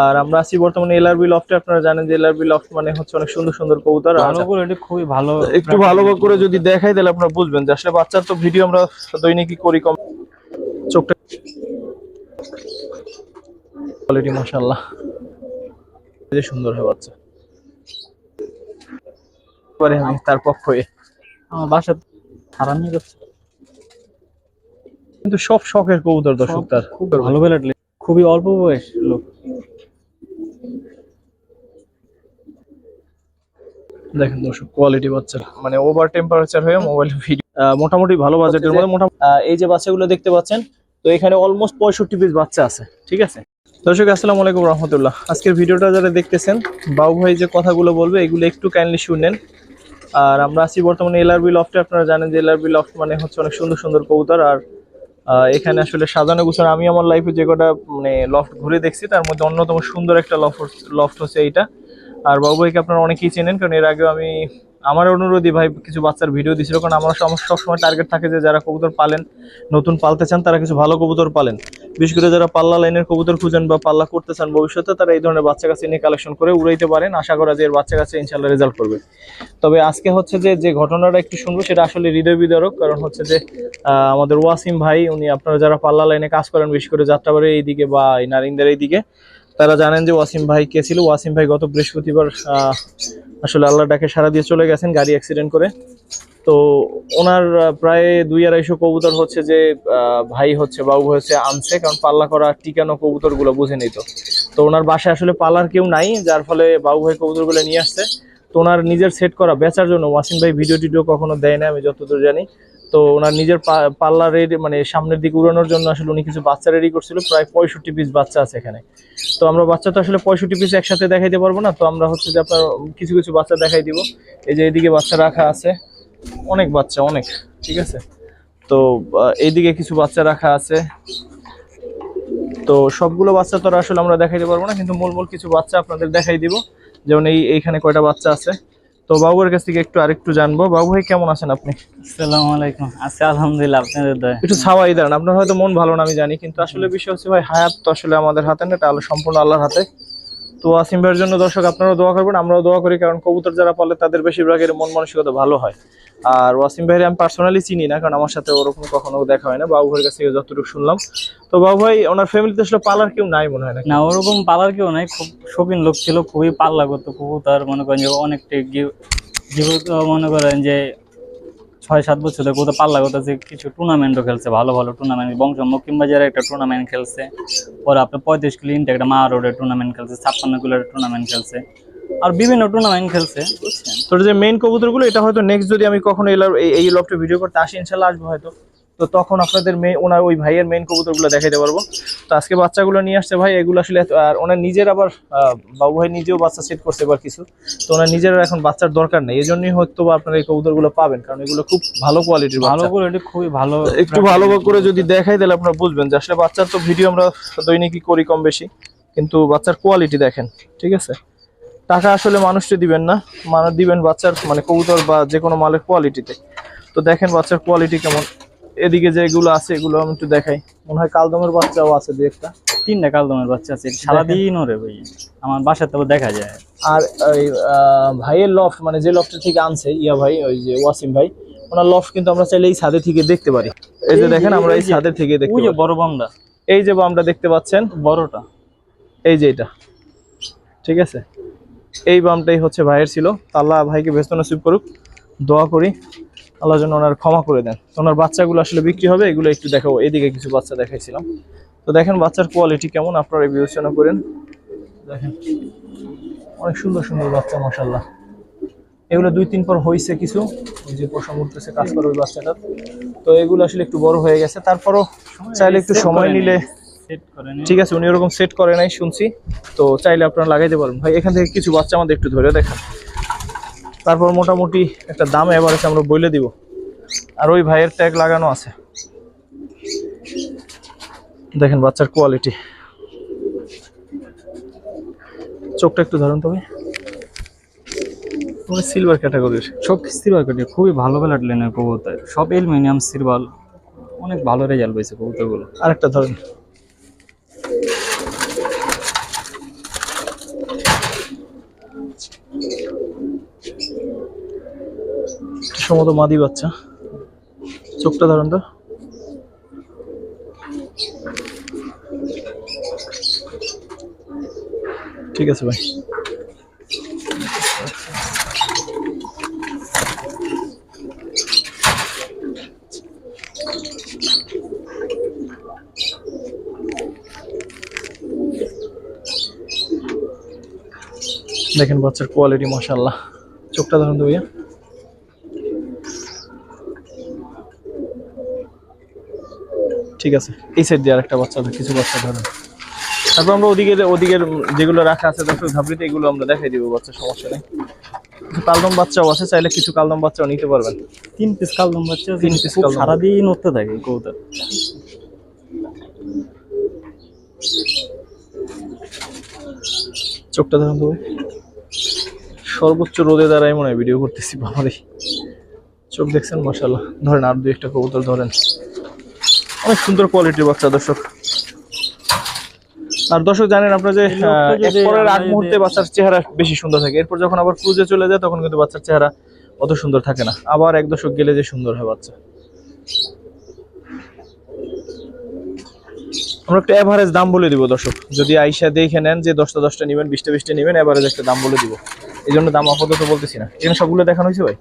আর আমরা আছি বর্তমানে এলআরবি লফটে আপনারা জানেন যে এলআরবি লফট মানে হচ্ছে অনেক সুন্দর সুন্দর কবুতর। আর খুবই ভালো একটু ভালো করে যদি দেখাই তাহলে আপনারা বুঝবেন যে আসলে বাচ্চার তো ভিডিও আমরা দৈনিকই করি কম। চোখটা কোয়ালিটি মাশাআল্লাহ। যে সুন্দর হয় বাচ্চা। পরে আমি তার পক্ষ আমার বাসা হারাম যাচ্ছে। কিন্তু সব শখের কবুতর দর্শক তার। খুব ভালো কোয়ালিটি খুবই অল্প বয়স লোক। দেখেন দর্শক কোয়ালিটি বাচ্চা মানে ওভার টেম্পারেচার হয়ে মোবাইল ভিডিও মোটামুটি ভালো বাজেটের মধ্যে মোটামুটি এই যে বাচ্চাগুলো দেখতে পাচ্ছেন তো এখানে অলমোস্ট পঁয়ষট্টি পিস বাচ্চা আছে ঠিক আছে? দর্শক আসসালামু আলাইকুম রহমতুল্লাহ। আজকের ভিডিওটা যারা দেখতেছেন বাবু ভাই যে কথাগুলো বলবে এগুলো একটু কাইন্ডলি শুনেন। আর আমরা আছি বর্তমানে এলআরবি লফটে আপনারা জানেন যে এলআরবি লফট মানে হচ্ছে অনেক সুন্দর সুন্দর কবুতর আর এখানে আসলে সাজানো গুছানো আমি আমার লাইফে যে কটা মানে লফট ঘুরে দেখছি তার মধ্যে অন্যতম সুন্দর একটা লফট লফট হচ্ছে এইটা। আর বাবু ভাইকে আপনারা অনেকেই চেনেন কারণ এর আগেও আমি আমার অনুরোধই ভাই, কিছু বাচ্চার ভিডিও দিছিল, কারণ আমার সব- সবসময় টার্গেট থাকে যে যারা কবুতর পালেন, নতুন পালতে চান, তারা কিছু ভালো কবুতর পালেন। বিশেষ করে যারা পাল্লা লাইনের কবুতর খুঁজেন বা পাল্লা করতে চান ভবিষ্যতে, তারা এই ধরনের বাচ্চা কাছে নিয়ে কালেকশন করে উড়াইতে পারেন। আশা করা যে এর বাচ্চা কাছে ইনশাল্লাহ রেজাল্ট করবে। তবে আজকে হচ্ছে যে যে ঘটনাটা একটু শুনব, সেটা আসলে হৃদয় বিদারক, কারণ হচ্ছে যে আমাদের ওয়াসিম ভাই, উনি আপনারা যারা পাল্লা লাইনে কাজ করেন, বিশেষ করে যাত্রাবাড়ির এইদিকে বা এই নারিন্দার এইদিকে, তারা জানেন যে ওয়াসিম ভাই কে ছিল। ওয়াসিম ভাই গত বৃহস্পতিবার আসলে আল্লাহ ডাকে সারা দিয়ে চলে গেছেন গাড়ি অ্যাক্সিডেন্ট করে। তো ওনার প্রায় দুই আড়াইশো কবুতর হচ্ছে যে ভাই হচ্ছে বাবু হচ্ছে আনছে, কারণ পাল্লা করা টিকানো কবুতরগুলো বুঝে নিত। তো ওনার বাসায় আসলে পাল্লার কেউ নাই, যার ফলে বাবু ভাই কবুতরগুলো নিয়ে আসছে। তো ওনার নিজের সেট করা, বেচার জন্য। ওয়াসিম ভাই ভিডিও টিডিও কখনো দেয় না আমি যতদূর জানি। তো ওনার নিজের পার্লারের মানে সামনের দিকে উড়ানোর জন্য আসলে উনি কিছু বাচ্চা রেডি করছিল। প্রায় পঁয়ষট্টি পিস বাচ্চা আছে এখানে। তো আমরা বাচ্চা তো আসলে পঁয়ষট্টি পিস একসাথে দেখাইতে পারব না, তো আমরা হচ্ছে যে আপনার কিছু কিছু বাচ্চা দেখাই দিব। এই যে এইদিকে বাচ্চা রাখা আছে। অনেক বাচ্চা, অনেক, ঠিক আছে? তো এইদিকে কিছু বাচ্চা রাখা আছে। তো সবগুলো বাচ্চা তো আসলে আমরা দেখাইতে পারব না, কিন্তু মূল মূল কিছু বাচ্চা আপনাদের দেখাই দিব। যেমন এই, এইখানে কয়টা বাচ্চা আছে? তো বাবুর কাছ থেকে একটু আরেকটু জানব। বাবু ভাই কেমন আছেন আপনি? আসসালামু আলাইকুম আছি আলহামদুলিল্লাহ আপনাদের দয়া একটু ছাওয়াই দেন। আপনার হয়তো মন ভালো না আমি জানি কিন্তু আসলে বিষয় হচ্ছে ভাই হায়াত তো আসলে আমাদের হাতে না এটা সম্পূর্ণ আল্লাহর হাতে। তো আসিম ভাইয়ের জন্য দর্শক আপনারাও দোয়া করবেন আমরাও দোয়া করি কারণ কবুতর যারা পালে তাদের বেশিরভাগের মন মানসিকতা ভালো হয়। আর ওয়াসিম ভাইয়ের আমি পার্সোনালি চিনি না, কারণ আমার সাথে ওরকম কখনো দেখা হয় না। বাবু ভাইয়ের কাছ থেকে যতটুকু শুনলাম। তো বাবু ভাই, ওনার ফ্যামিলিতে আসলে পালার কেউ নাই মনে হয় না, ওরকম পালার কেউ নাই। খুব শৌখিন লোক ছিল, খুবই পাল্লা করতো। খুব তার মনে করেন যে অনেকটা জীবিত মনে করেন যে ছয়, সাত বছর ধরে কোথাও পাল্লা করতেছে কিছু টুর্নামেন্টও খেলছে, ভালো ভালো টুর্নামেন্ট বংশ মকিমবাজারে একটা টুর্নামেন্ট খেলছে পরে আপনার পঁয়ত্রিশ কিলো ইন্টে একটা মা রোডের টুর্নামেন্ট খেলছে ছাপ্পান্ন কিলোর টুর্নামেন্ট খেলছে। আর বিভিন্ন টুর্নামেন্ট খেলছে। তো যে মেইন কবুতরগুলো এটা হয়তো নেক্সট যদি আমি কখনো এলার- এই এই লফটে ভিডিও করতে আসি ইনশাল্লাহ আসব হয়তো। তো তখন আপনাদের মেয়ে ওনার ওই ভাইয়ের মেইন কবুতরগুলো দেখাইতে পারব। তো আজকে বাচ্চাগুলো নিয়ে আসছে ভাই এগুলো আসলে আর ওনার নিজের আবার আহ, বাবু ভাই নিজেও বাচ্চা সেট করছে এবার কিছু। তো ওনার নিজের এখন বাচ্চার দরকার নেই। এই জন্যই হয়তো বা আপনারা এই কবুতরগুলো পাবেন কারণ এগুলো খুব ভালো কোয়ালিটির ভালো ভালো কোয়ালিটি খুবই ভালো একটু ভালো করে যদি দেখাই তাহলে আপনারা বুঝবেন যে আসলে বাচ্চার তো ভিডিও আমরা দৈনিকই করি কম বেশি। কিন্তু বাচ্চার কোয়ালিটি দেখেন ঠিক আছে? টাকা আসলে মানুষকে দিবেন না মানে দিবেন বাচ্চার মানে কবুতর বা যে কোনো মালের কোয়ালিটিতে তো দেখেন বাচ্চার কোয়ালিটি কেমন। এদিকে যেগুলো আছে এগুলো আমি একটু দেখাই। মনে হয় কালদমের বাচ্চাও আছে দু একটা। তিনটা কালদমের বাচ্চা আছে সারাদিন ওরে ভাই। আমার বাসার তো দেখা যায়। আর ওই ভাইয়ের লফট মানে যে লফটের থেকে আনছে ইয়া ভাই ওই যে ওয়াসিম ভাই ওনার লফট কিন্তু আমরা চাইলে এই ছাদে থেকে দেখতে পারি। এই যে দেখেন আমরা এই ছাদের থেকে দেখতে ওই যে পারি বড় বামটা। এই যে আমরা দেখতে পাচ্ছেন? বড়টা। এই যে এটা। ঠিক আছে? এই বামটাই হচ্ছে ভাইয়ের ছিল। আল্লাহ ভাইকে ব্যস্ত নসিব করুক দোয়া করি। আল্লাহ যেন ওনার ক্ষমা করে দেন। তো ওনার বাচ্চাগুলো আসলে বিক্রি হবে এগুলো একটু দেখাবো। এদিকে কিছু বাচ্চা দেখাইছিলাম। তো দেখেন বাচ্চার কোয়ালিটি কেমন আপনারা বিবেচনা করেন। দেখেন অনেক সুন্দর সুন্দর বাচ্চা মাসাল্লাহ এগুলো দুই তিন পর হয়েছে কিছু। ওই যে পোষা উঠতেছে কাজ করে ওই বাচ্চাটার। তো এগুলো আসলে একটু বড় হয়ে গেছে। তারপরও চাইলে একটু সময় নিলে। ঠিক আছে উনি ওরকম সেট করে নাই শুনছি। তো চাইলে আপনারা লাগাইতে পারেন। ভাই এখান থেকে কিছু বাচ্চা আমাদের একটু ধরে দেখান। তারপর মোটামুটি একটা দাম এভারেজ আমরা বলে দিব। আর ওই ভাইয়ের ট্যাগ লাগানো আছে। দেখেন বাচ্চার কোয়ালিটি চোখটা একটু ধরুন তবে সিলভার ক্যাটাগরির সব সিলভার কাটি খুবই ভালো কালার লেনের কবুতর। সব এলমিনিয়াম সিলভার অনেক ভালো রেজাল্ট পেয়েছে কবুতরগুলো। আরেকটা ধরেন। সম্ভবত মাদি বাচ্চা। চোখটা ধরেন তো। ঠিক আছে ভাই। দেখেন বাচ্চার কোয়ালিটি মাশাল্লাহ চোখটা ধরুন তো ভাইয়া। ঠিক আছে? এই সাইড দিয়ে আরেকটা বাচ্চা কিছু বাচ্চা ধরেন তারপর আমরা ওদিকে ওদিকের যেগুলো রাখা আছে দর্শক ধাপড়িতে এগুলো আমরা দেখাই দিব বাচ্চা সমস্যা নেই। কালদম বাচ্চাও আছে চাইলে কিছু কালদম বাচ্চাও নিতে পারবেন। তিন পিস কালদম বাচ্চা তিন পিস কালদম। সারাদিন উঠতে থাকে কবুতর চোখটা ধরুন তো। সর্বোচ্চ রোদে দাঁড়াই মনে হয় ভিডিও করতেছি বাবারে। চোখ দেখছেন মাসাল্লাহ ধরেন আর দুই একটা কবুতর ধরেন। অনেক সুন্দর কোয়ালিটির বাচ্চা দর্শক। আর দর্শক জানেন আপনারা যে এরপরের আগ মুহূর্তে বাচ্চার চেহারা বেশি সুন্দর থাকে। এরপর যখন আবার ক্রুজে চলে যায় তখন কিন্তু বাচ্চার চেহারা অত সুন্দর থাকে না। আবার এক দশক গেলে যে সুন্দর হয় বাচ্চা। আমরা একটা এভারেজ দাম বলে দিব দর্শক। যদি আইসা দেখে নেন যে দশটা দশটা নেবেন বিশটা বিশটা নেবেন এভারেজ একটা দাম বলে দিব। এই জন্য দাম আপাতত বলতেছি না। এখানে সবগুলো দেখানো হয়েছে ভাই?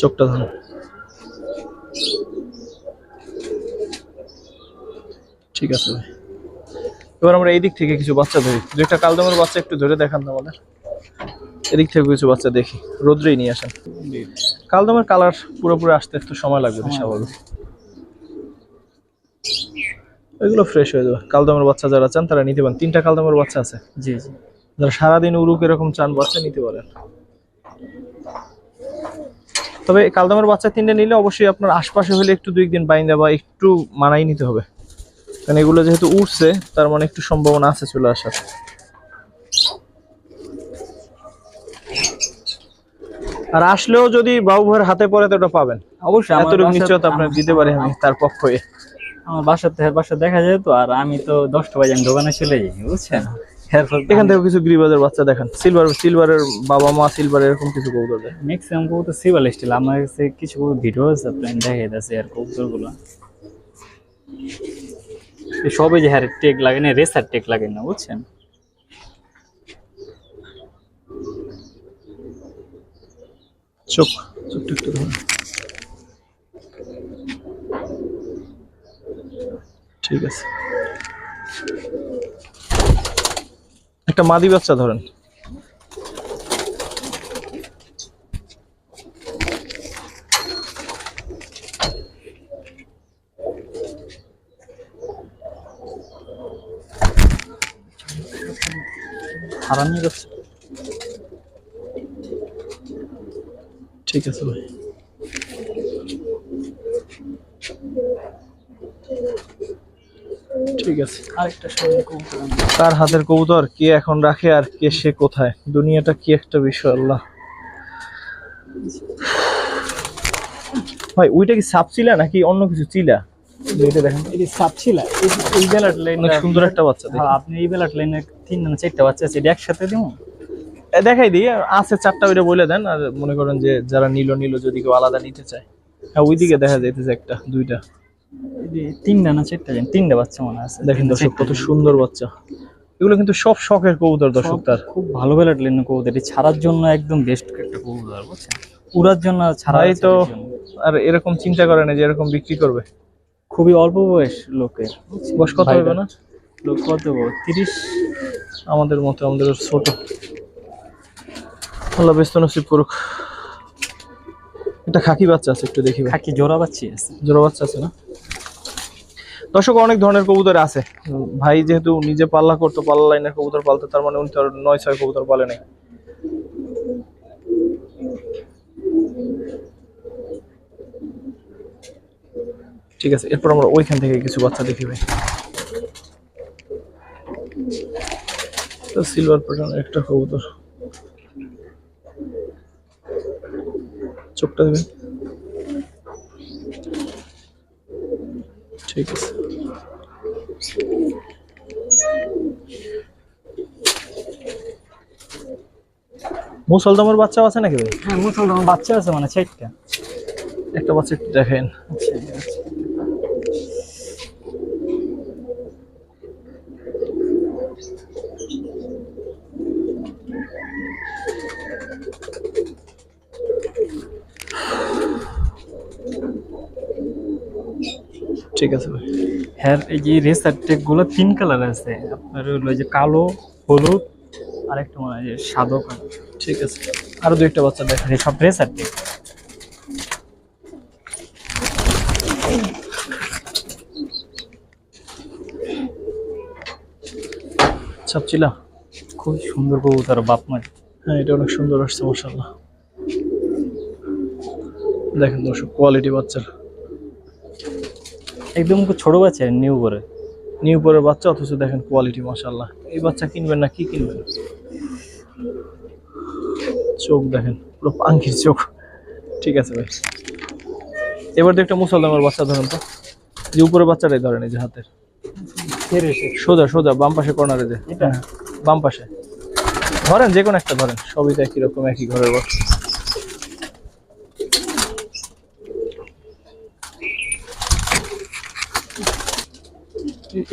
চোখটা ধরো। ঠিক আছে ভাই। এবার আমরা এই দিক থেকে কিছু বাচ্চা ধরি। দুইটা কালদমের বাচ্চা একটু ধরে দেখান তো আমাদের। এদিক থেকে কিছু বাচ্চা দেখি। রোদ্রেই নিয়ে আসেন। কালদমের কালার পুরোপুরি আসতে একটু সময় লাগবে স্বাভাবিক এগুলো ফ্রেশ হয়ে যাবে। কালদমের বাচ্চা যারা চান তারা নিতে পারেন। তিনটা কালদমের বাচ্চা আছে। জি জি। যারা সারাদিন উরুক এরকম চান বাচ্চা নিতে পারেন। তবে কালদমের বাচ্চা তিনটে নিলে অবশ্যই আপনার আশপাশে হলে একটু দুই দিন বাইন্দা বা একটু মানাই নিতে হবে। কারণ এগুলো যেহেতু উঠছে তার মানে একটু সম্ভাবনা আছে চলে আসার। আর আসলেও যদি বাবু ভাইয়ের হাতে পড়ে তো ওটা পাবেন। অবশ্যই আমার এতটুকু নিশ্চয়তা আপনার দিতে পারি আমি তার পক্ষ। হয়ে আমার থেকে বাসা দেখা যায় তো আর আমি তো দশটা বাজে আমি দোকানে চলে যাই বুঝছেন? এখান থেকে কিছু গ্রিবাজের বাচ্চা দেখেন। সিলভার সিলভারের বাবা মা সিলভার এরকম কিছু কবুতর দেয় ম্যাক্সিমাম কবুতর সিভাল স্টিল আমার কাছে কিছু ভিডিও আছে আপনি দেখে দিয়েছে আর কবুতরগুলো সবই যে হ্যাঁ টেক লাগে না রেসার টেক লাগে না বুঝছেন? চোখ চোখটা একটু ধরুন। ঠিক আছে। একটা মাদি বাচ্চা ধরেন। হারানি যাচ্ছে ঠিক আছে ভাই। ঠিক আছে। আরেকটা কবুতর আনব। হাতের কবুতর কে এখন রাখে আর কে সে কোথায়? দুনিয়াটা কি একটা বিষয় আল্লাহ। ভাই ওইটা কি সাপ চিলা নাকি অন্য কিছু চিলা? এটা দেখেন এটি সাপ ছিল এই- এই বেলাট লাইন অনেক সুন্দর একটা বাচ্চা দেখেন আপনি এই বেলাট লাইনে তিন না চারটা বাচ্চা আছে এটা একসাথে দেখাই দিই আছে চারটা ওইটা বলে দেন আর মনে করেন যে যারা নিল নিল যদি কেউ আলাদা নিতে চায়। হ্যাঁ ওইদিকে দেখা যাইতেছে একটা দুইটা। তিনটা না চারটা জানি তিনটা বাচ্চা মনে আছে। দেখেন দর্শক কত সুন্দর বাচ্চা। এগুলো কিন্তু সব শখের কবুতর দর্শক তার। খুব ভালো বেলাট লাইন কবুতর ছাড়ার জন্য একদম বেস্ট একটা কবুতর বুঝছেন? উড়ার জন্য আর ছাড়া ভাই তো আর এরকম চিন্তা করে না যে এরকম বিক্রি করবে। খুবই অল্প বয়স লোকের বয়স কত হবে না? লোক কত তিরিশ? আমাদের মতো আমাদের ছোট। আল্লাহ ব্যস্ত নসিব করুক। একটা খাকি বাচ্চা আছে একটু দেখি। খাকি জোড়া বাচ্চা আছে। জোড়া বাচ্চা আছে না? দর্শক, অনেক ধরনের কবুতর আছে। ভাই যেহেতু নিজে পাল্লা করতো, পাল্লা লাইনের কবুতর পালতো, তার মানে উনি তো নয়, ছয় কবুতর পালে নাই। ঠিক আছে, এরপর আমরা ওইখান থেকে কিছু বাচ্চা দেখি ভাই। সিলভার প্যাটার্নের একটা কবুতর। চোখটা দেবেন ঠিক আছে। মুসলদমের বাচ্চাও আছে নাকি ভাই? হ্যাঁ মুসলমান বাচ্চা আছে মানে চারটা একটা বাচ্চা একটু দেখেন। আচ্ছা আচ্ছা। ঠিক আছে ভাই। হ্যাঁ এই যে রেসার টেকগুলো তিন কালার আছে। আপনার হলো যে কালো হলুদ আর একটা মনে হয় সাদা ঠিক আছে। আরও দুই একটা বাচ্চা দেখেন সব রেসার টেক ছাপছিলা খুব সুন্দর কবুতর, বাপ মা হ্যাঁ এটা অনেক সুন্দর আসছে, মাশাআল্লাহ। দেখেন দর্শক কোয়ালিটি বাচ্চার। একদম খুব ছোট বাচ্চা নিউ করে? নিউ পরের বাচ্চা অথচ দেখেন কোয়ালিটি মাশাআল্লাহ। এই বাচ্চা কিনবেন না কি কিনবেন? চোখ দেখেন পুরো পাঙ্খির চোখ। ঠিক আছে ভাই। এবার তো একটা মুসলমানের বাচ্চা ধরেন তো। যে উপরের বাচ্চাটাই ধরেন এই যে হাতের। সোজা সোজা বাম পাশে কর্নারে যে। এটা? বাম পাশে। ধরেন যে কোনো একটা ধরেন সবই তো একই রকম একই ঘরের বাচ্চা।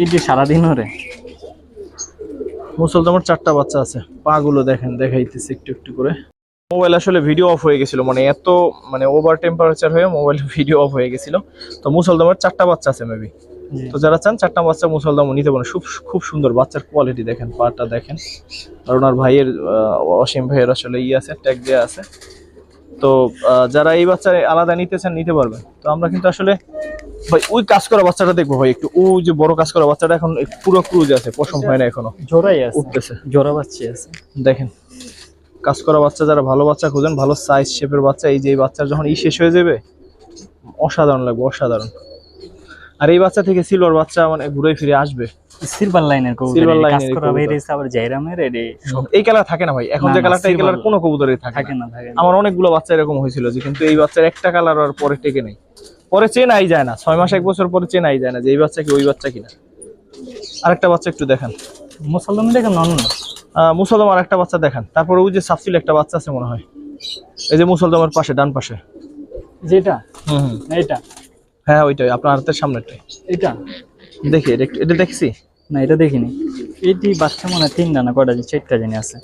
এই যে সারাদিন ওরে মুসলমানের চারটা বাচ্চা আছে। পা গুলো দেখেন দেখাইতেছে একটু একটু করে। মোবাইল আসলে ভিডিও অফ হয়ে গেছিল মানে এত মানে ওভার টেম্পারেচার হয়ে মোবাইল ভিডিও অফ হয়ে গেছিল। তো মুসলদমের চারটা বাচ্চা আছে মেবি তো যারা চান চারটা বাচ্চা মুসলদম নিতে পারেন। খুব খুব সুন্দর বাচ্চার কোয়ালিটি দেখেন পাটা দেখেন। আর ওনার ভাইয়ের আহ, অসীম ভাইয়ের আসলে ই আছে ট্যাগ দেওয়া আছে। তো যারা এই বাচ্চা আলাদা নিতে চান নিতে পারবেন। তো আমরা কিন্তু আসলে ভাই ওই কাজ করা বাচ্চাটা দেখব ভাই একটু ওই যে বড় কাজ করা বাচ্চাটা এখন পুরো ক্রুজ আছে পশম হয় না এখনও। জোড়াই আছে উঠতেছে। জোড়া বাচ্চা আছে। দেখেন কাজ করা বাচ্চা যারা ভালো বাচ্চা খোঁজেন ভালো সাইজ শেপের বাচ্চা এই যে এই বাচ্চার যখন ই শেষ হয়ে যাবে অসাধারণ লাগবে অসাধারণ। আর এই বাচ্চা থেকে সিলভার বাচ্চা মানে ঘুরে ফিরে আসবে। সিলভার লাইনের কবুতর কবুতর। আবার জাইরামের এডি এই কালার থাকে না ভাই এখন যে কালারটা এই কালার কোনো না। থাকে না আমার অনেকগুলো বাচ্চা এরকম হয়েছিল যে কিন্তু এই বাচ্চার একটা কালার আর পরে টেকে নেই। পরে চেনাই যায় না। ছয় মাস এক বছর পরে চেনাই যায় না যে এই বাচ্চা কি ওই বাচ্চা কিনা। আরেকটা বাচ্চা একটু দেখান। মুসলমান দেখেন অন্য? মুসলদম আর একটা বাচ্চা দেখেন। তারপরে ওই যে সাফসিল একটা বাচ্চা আছে মনে হয়। এই যে মুসলদমের পাশে ডান পাশে। যেটা? হুম এটা? হ্যাঁ ওইটাই আপনার হাতের সামনেটাই এটা? দেখি এটা দেখছি? না এটা দেখিনি। এটি বাচ্চা মনে হয় তিনটা না কয়টা যে চারটা জানি আছে।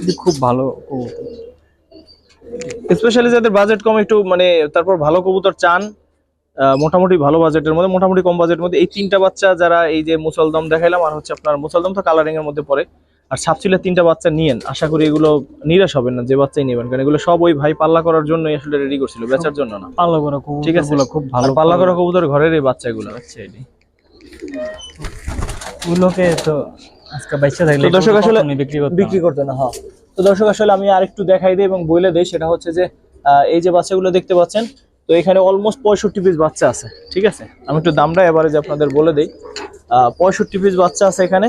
এটি খুব ভালো স্পেশালি যাদের বাজেট কম একটু মানে তারপর ভালো কবুতর চান মোটামুটি ভালো বাজেটের মধ্যে মোটামুটি কম বাজেটের মধ্যে। এই তিনটা বাচ্চা যারা এই যে মুসলদম দেখাইলাম আর হচ্ছে আপনার মুসলদম তো কালারিং এর মধ্যে পড়ে। আর সাপচিলের তিনটা বাচ্চা নিয়েন আশা করি এগুলো নিরাশ হবেন না যে বাচ্চাই নেবেন। কারণ এগুলো সব ওই ভাই পাল্লা করার জন্যই আসলে রেডি করছিল বেচার জন্য না। পাল্লা করা ঠিক আছে। খুব ভালো পাল্লা করা কবুতর। ঘরের এই বাচ্চাগুলো বাচ্চা এটি ওগুলোকে তো আজকে বাচ্চা থাকলে দর্শক আসলে বিক্রি করতে বিক্রি করতে না হ্যাঁ। তো দর্শক আসলে আমি আরেকটু দেখাই দিই এবং বলে দেই সেটা হচ্ছে যে আহ, এই যে বাচ্চাগুলো দেখতে পাচ্ছেন তো এখানে অলমোস্ট পঁয়ষট্টি পিস বাচ্চা আছে, ঠিক আছে? আমি একটু দামটা এবারে যে আপনাদের বলে দিই। পঁয়ষট্টি পিস বাচ্চা আছে এখানে।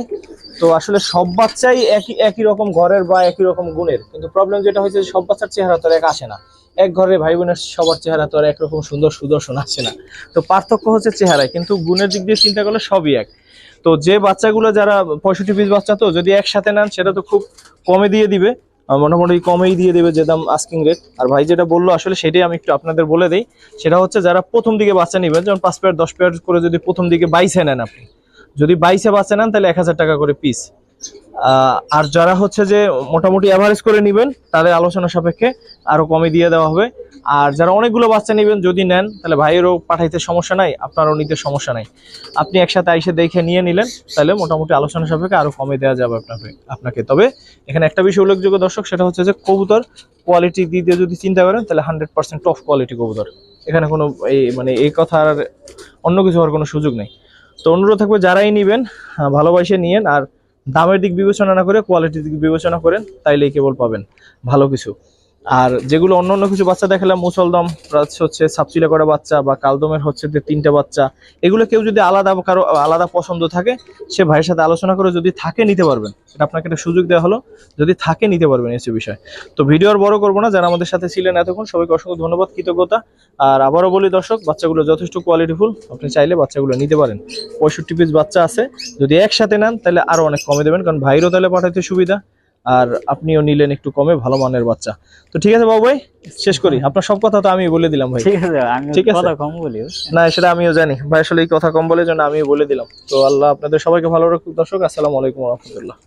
তো আসলে সব বাচ্চাই একই একই রকম ঘরের বা একই রকম গুণের। কিন্তু প্রবলেম যেটা হয়েছে সব বাচ্চার চেহারা তো এক আসে না। এক ঘরে ভাই বোনের সবার চেহারা তো আর একরকম সুন্দর সুদর্শন আসে না। তো পার্থক্য হচ্ছে চেহারায়, কিন্তু গুণের দিক দিয়ে চিন্তা করলে সবই এক। তো যে বাচ্চাগুলো যারা পঁয়ষট্টি পিস বাচ্চা তো, যদি একসাথে নেন, সেটা তো খুব কমে দিয়ে দিবে। মোটামুটি কমেই দিয়ে দেবে যে দাম আস্কিং রেট আর ভাই যেটা বলল, আসলে সেটাই আমি একটু আপনাদের বলে দিই। সেটা হচ্ছে যারা প্রথম দিকে বাচ্চা নেবেন যেমন পাঁচ পেয়ার দশ পেয়ার করে যদি প্রথম দিকে বাইশে নেন আপনি। যদি বাইশে বাচ্চা নেন, তাহলে এক হাজার টাকা করে পিস আর যারা হচ্ছে যে মোটামুটি অ্যাভারেজ করে নেবেন, তাদের আলোচনা সাপেক্ষে আরও কমে দিয়ে দেওয়া হবে। আর যারা অনেকগুলো বাচ্চা নেবেন, যদি নেন, তাহলে ভাইয়েরও পাঠাইতে সমস্যা নাই, আপনারও নিতে সমস্যা নাই। আপনি একসাথে আইসে দেখে নিয়ে নিলেন, তাহলে মোটামুটি আলোচনা সাপেক্ষে আরও কমে দেওয়া যাবে আপনাকে আপনাকে। তবে এখানে একটা বিষয় উল্লেখযোগ্য দর্শক, সেটা হচ্ছে যে কবুতর কোয়ালিটি দিয়ে যদি চিন্তা করেন, তাহলে হান্ড্রেড পার্সেন্ট টপ কোয়ালিটি কবুতর। এখানে কোনো এই মানে এই কথা আর অন্য কিছু হওয়ার কোনো সুযোগ নেই। তো অনুরোধ থাকবে, যারাই নিবেন ভালোবাসে নিয়েন, আর দামের দিক বিবেচনা না করে কোয়ালিটির দিক বিবেচনা করেন তাইলেই কেবল পাবেন। ভালো কিছু। আর যেগুলো অন্য অন্য কিছু বাচ্চা দেখালাম, মুসলদম হচ্ছে সাপচিলা করা বাচ্চা বা কালদমের হচ্ছে যে তিনটা বাচ্চা, এগুলো কেউ যদি আলাদা কারও, আলাদা পছন্দ থাকে, সে ভাইয়ের সাথে আলোচনা করে যদি থাকে নিতে পারবেন। এটা আপনাকে একটা সুযোগ দেওয়া হলো, যদি থাকে নিতে পারবেন এসে বিষয়। তো ভিডিও আর বড় করব না, যারা আমাদের সাথে ছিলেন এতক্ষণ, সবাইকে অসংখ্য ধন্যবাদ, কৃতজ্ঞতা। আর আবারও বলি দর্শক, বাচ্চাগুলো যথেষ্ট কোয়ালিটিফুল আপনি চাইলে বাচ্চাগুলো নিতে পারেন। পঁয়ষট্টি পিস বাচ্চা আছে, যদি একসাথে নেন, তাহলে আরও অনেক কমে দেবেন, কারণ ভাইরও তাহলে পাঠাইতে সুবিধা। আর আপনিও নিলেন একটু কমে ভালো মানের বাচ্চা। তো ঠিক আছে বাবু ভাই শেষ করি। আপনার সব কথা তো আমি বলে দিলাম ভাই। ঠিক আছে আমি ঠিক আছে। কথা কম বলি। না সেটা আমিও জানি। ভাই আসলে এই কথা কম বলে জন্য আমি বলে দিলাম। তো আল্লাহ আপনাদের সবাইকে ভালো রাখুক। দর্শক আসসালামু আলাইকুম রহমতুল্লাহ।